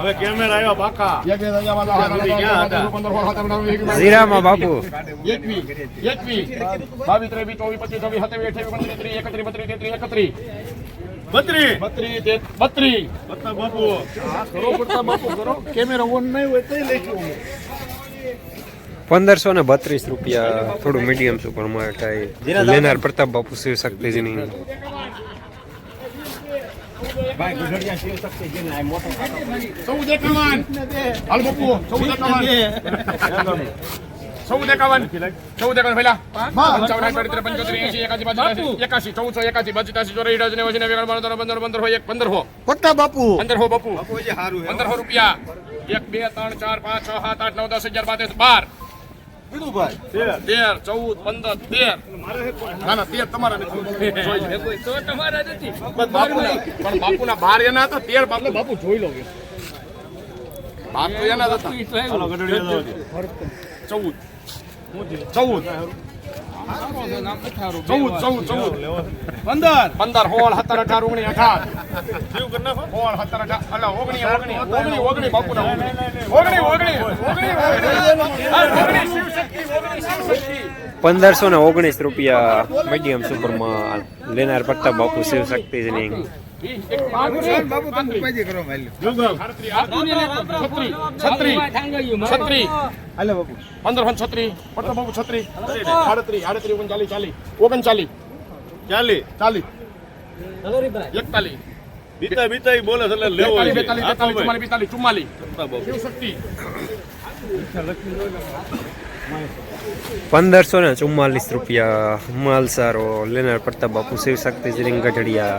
હવે કેમેરા આવ્યા બાકા જીરામાં બાપુ. એકવીસ એકવીસ બાવીસ ત્રેવીસ ચોવીસ પચીસ છવ્વીસ સત્યાવીસ અઠ્યાવીસ ઓગણત્રીસ ત્રીસ એકત્રીસ બત્રીસ તેત્રીસ એકત્રીસ. બત્રી બત્રીસ તે- બત્તા બાપુ. કરો પડતા બાપુ કરો. કેમેરા ઓન નહીં હોય તો લઈશું અમે. પંદરસો ને બત્રીસ રૂપિયા થોડું મીડિયમ સુપર માર્કેટ લેનાર પ્રતાપ બાપુ શિવ શક્તિજીની ચૌદ એકાવન. હાલ બપુ ચૌદ એકાવન. ચૌદ એકાવન. ચૌદ એકાવન પહેલા પંચાવન સાઠ પંચોતેર એસી એકાસી બાસી એકાસી ચૌદસો એકાસી પંચ્યાસી ચોરાસી અઠાસી નેવાસી નેવ્યાસી બાણું પંદર પંદર હોય એક પંદર હો. પત્તા બાપુ. પંદર હો બાપુ. પંદર હો રૂપિયા. એક બે ત્રણ ચાર પાંચ છ સાત આઠ નવ દસ અગિયાર બાર. તેર. ચૌદ પંદર તેર. ના ના તેર તમારા નથી. પણ બાપુના બાર એના હતા તેર બાપુ બાપુ જોઈ લો કે. બાર એના હતા. ચૌદ. ચૌદ. ચૌદ ચૌદ ચૌદ પંદર પંદર સોળ સત્તર, અઢાર ઓગણીસ અઢાર પંદરસો ને ઓગણીસ રૂપિયા મીડિયમ સુપરમાં લેનાર પટ્ટા બાપુ. શિવશક્તિ પંદરસો ને ચુમ્માલીસ રૂપિયા. માલ સારો લેનાર પ્રતાપ બાપુ શિવ શક્તિજીની ગઢડિયા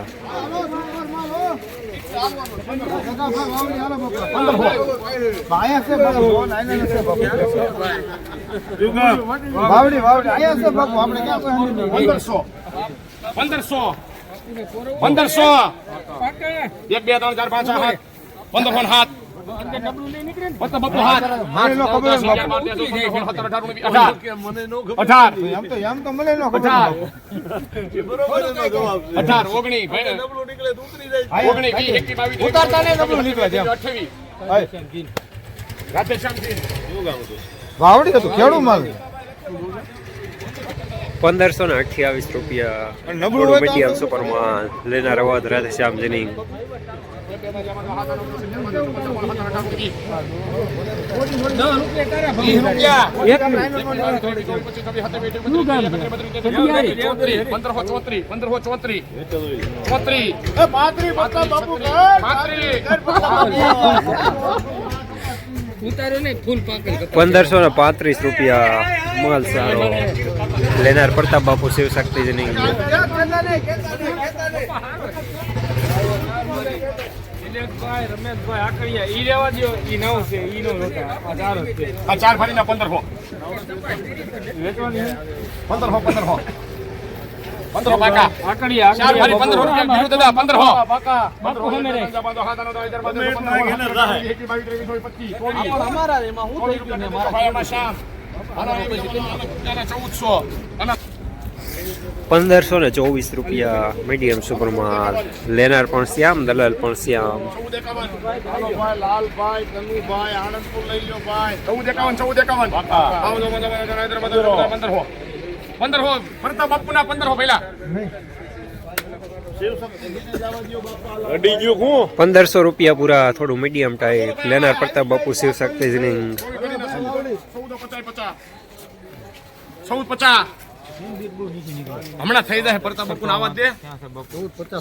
પંદરસો. પંદરસો. પંદરસો. એક બે ત્રણ ચાર પાંચ સાત. પંદર ફોન વાવડી હતું ખેડૂ માલ પંદરસો ને અઠ્યાવીસ રૂપિયા સુપરમાં લેનાર અવાજ રાધે શ્યામજીની. પંદરસો ચોત્રીસ પંદરસો ચોત્રીસ ચોત્રીસ પંદરસો ને પાંત્રીસ રૂપિયા માલ સારો. લેનાર પ્રતાપ બાપુ શિવ શક્તિજીની આ પંદર એકવીસ બાવીસ ત્રેવીસ ચોવીસ પચીસ. ચોવીસ. ચોવીસ રૂપિયા પંદરસો એમાં શ્યામ. આના ચૌદસો. અને પંદરસો ને ચોવીસ રૂપિયા મીડિયમ સુપરમાં લેનાર પણ શ્યામ, દલાલ પણ શ્યામ. પંદરસો પહેલા પંદરસો રૂપિયા પૂરા, થોડું મીડિયમ ટાઈપ લેનાર પ્રતાપ બાપુ શિવ શક્તિજીની હમણાં થઈ જાય પરતા બકુ ના આવાજ દે.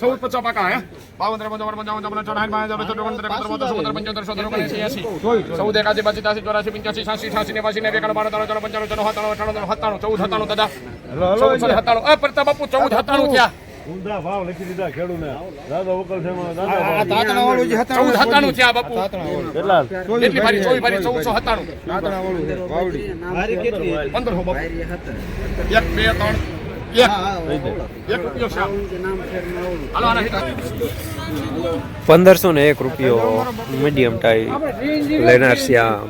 ચૌદ પચાસ પાકા હે? બાવન ત્રેપન ચોપન પંચાવન ચોપન ચોરાસી પાંચ ચોપન પંદર પંદર પંદર પંદર પંચોતેર સોતેર ત્રણ એંસી ચૌદ એકાસી પચીસ ત્યાસી ચોરાસી પંચ્યાસી છ્યાસી છ્યાસી નેવાસી નેવું એકાણું બાણું ત્રણ પંચાણું છન્નું સત્તાણું અઠાણું સત્તાણું ચૌદ સત્તાણું દાદા. ચૌદ સત્તાણું એ પ્રતાપ બાપુ ચૌદ સત્તાણું થયા. ઊંધા ભાવ લખી દીધા ખેડૂને. દાદા વકલ છે દાદા આ ભાવ તાતણા વાળું જે હતા ચૌદ સત્તાણું થયા બાપુ. કેટલા? કેટલી ભારી ચોવીસ ભારી ચૌદસો સત્તાણું તાતણા વાળું છે, વાવડી. પંદરસો બાપુ. એક બે ત્રણ. પંદરસો ને એક રૂપિયો મીડિયમ ટાઈ લેનાર શ્યામ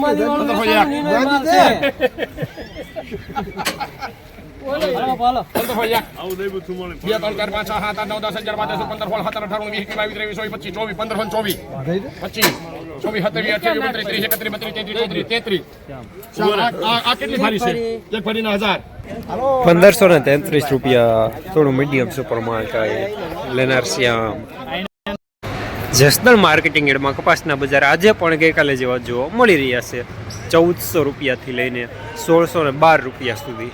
પંદરસો એક. પંદરસો ને તેત્રીસ રૂપિયા. થોડું મીડિયમ સુપર માર્કેટ ટાઈ લેનાર શ્યામ જસદણ માર્કેટિંગ એડમાં કપાસના બજાર આજે પણ ગઈકાલે જેવા જોવા મળી રહ્યા છે. ચૌદસો રૂપિયાથી લઈને સોળસો ને બાર રૂપિયા સુધી.